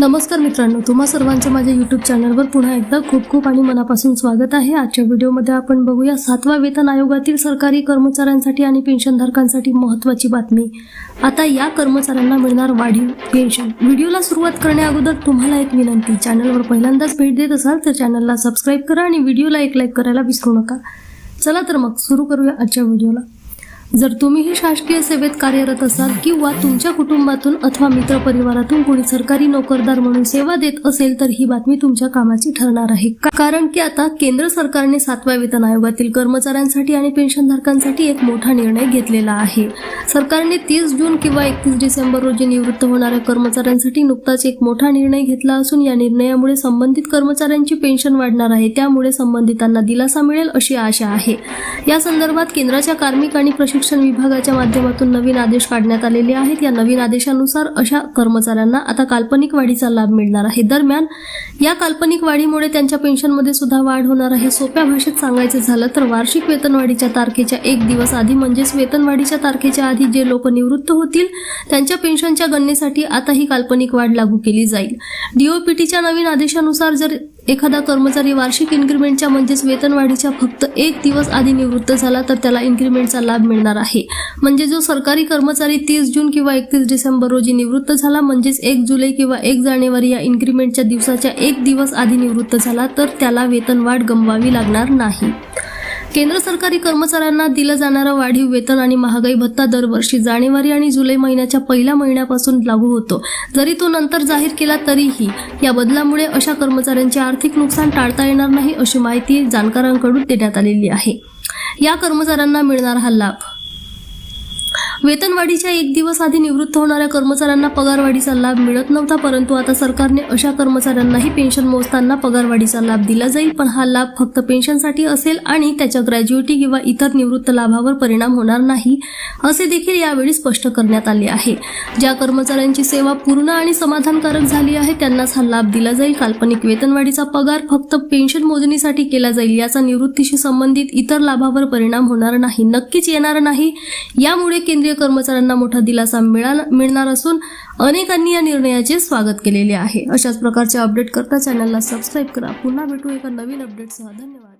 नमस्कार मित्रांनो तुम्हा सर्वांचं माझ्या युट्यूब चॅनलवर पुन्हा एकदा खूप खूप आणि मनापासून स्वागत आहे. आजच्या व्हिडिओमध्ये आपण बघूया सातवा वेतन आयोगातील सरकारी कर्मचाऱ्यांसाठी आणि पेन्शनधारकांसाठी महत्त्वाची बातमी. आता या कर्मचाऱ्यांना मिळणार वाढीव पेन्शन. व्हिडिओला सुरुवात करण्याअगोदर तुम्हाला एक विनंती चॅनलवर पहिल्यांदाच भेट देत असाल तर चॅनलला सबस्क्राईब करा आणि व्हिडिओला एक लाईक करायला विसरू नका. चला तर मग सुरू करूया आजच्या व्हिडिओला जर तुम्हीही शासकीय सेवेत कार्यरत असाल किंवा तुमच्या कुटुंबातून अथवा मित्रपरिवारातून कोणी सरकारी नोकरदार म्हणून सेवा देत असेल तर ही बातमी तुमच्या कामाची ठरणार आहे. कारण की आता केंद्र सरकारने सातव्या वेतन आयोगातील कर्मचाऱ्यांसाठी आणि पेन्शनधारकांसाठी एक मोठा निर्णय घेतलेला आहे. सरकारने तीस जून किंवा एकतीस डिसेंबर रोजी निवृत्त होणाऱ्या कर्मचाऱ्यांसाठी नुकताच एक मोठा निर्णय घेतला असून या निर्णयामुळे संबंधित कर्मचाऱ्यांची पेन्शन वाढणार आहे. त्यामुळे संबंधितांना दिलासा मिळेल अशी आशा आहे. या संदर्भात केंद्राच्या कार्मिक आणि प्रशिक्षण शिक्षण विभागाच्या माध्यमातून नवीन आदेश काढण्यात आलेले आहेत. या नवीन आदेशानुसार अशा कर्मचाऱ्यांना आता काल्पनिक वाढीचा लाभ मिळणार आहे. दरम्यान या काल्पनिक वाढीमुळे त्यांच्या पेन्शनमध्ये सुद्धा वाढ होणार आहे. सोप्या भाषेत सांगायचं झालं तर वार्षिक वेतनवाढीच्या तारखेच्या एक दिवस आधी म्हणजेच वेतनवाढीच्या तारखेच्या आधी जे लोक निवृत्त होतील त्यांच्या पेन्शनच्या गणनेसाठी आता ही काल्पनिक वाढ लागू केली जाईल. डीओपीटीच्या नवीन आदेशानुसार जर एखादा कर्मचारी वार्षिक इन्क्रीमेंटच्या म्हणजेच वेतनवाढीच्या फक्त एक दिवस आधी निवृत्त झाला तर त्याला इन्क्रिमेंटचा लाभ मिळणार आहे. म्हणजे जो सरकारी कर्मचारी तीस जून किंवा एकतीस डिसेंबर रोजी निवृत्त झाला म्हणजेच एक जुलै किंवा एक जानेवारी या इन्क्रीमेंटच्या दिवसाच्या एक दिवस आधी निवृत्त झाला तर त्याला वेतनवाढ गमवावी लागणार नाही. केंद्र सरकारी कर्मचाऱ्यांना दिलं जाणारं वाढीव वेतन आणि महागाई भत्ता दरवर्षी जानेवारी आणि जुलै महिन्याच्या पहिल्या महिन्यापासून लागू होतो. जरी तो नंतर जाहीर केला तरीही या बदलामुळे अशा कर्मचाऱ्यांचे आर्थिक नुकसान टाळता येणार नाही अशी माहिती जाणकारांकडून देण्यात आलेली आहे. या कर्मचाऱ्यांना मिळणार हा लाभ. वेतनवाढीच्या एक दिवस आधी निवृत्त होणाऱ्या कर्मचाऱ्यांना पगारवाढीचा लाभ मिळत नव्हता परंतु आता सरकारने अशा कर्मचाऱ्यांनाही पेन्शन मोजताना पगारवाढीचा लाभ दिला जाईल. पण हा लाभ फक्त पेन्शनसाठी असेल आणि त्याच्या ग्रॅज्युएटी किंवा इतर निवृत्त लाभावर परिणाम होणार नाही असे देखील यावेळी स्पष्ट करण्यात आले आहे. ज्या कर्मचाऱ्यांची सेवा पूर्ण आणि समाधानकारक झाली आहे त्यांनाच हा लाभ दिला जाईल. काल्पनिक वेतनवाढीचा पगार फक्त पेन्शन मोजणीसाठी केला जाईल याचा निवृत्तीशी संबंधित इतर लाभावर परिणाम होणार नाही नक्कीच येणार नाही. यामुळे केंद्र केंद्रीय कर्मचाऱ्यांना मोठा दिलासा मिळणार असून अनेकांनी या निर्णयाचे स्वागत केलेले आहे. अशाच प्रकारचे अपडेट करता चॅनलला सबस्क्राईब करा. पुन्हा भेटू एका नवीन अपडेटसह धन्यवाद.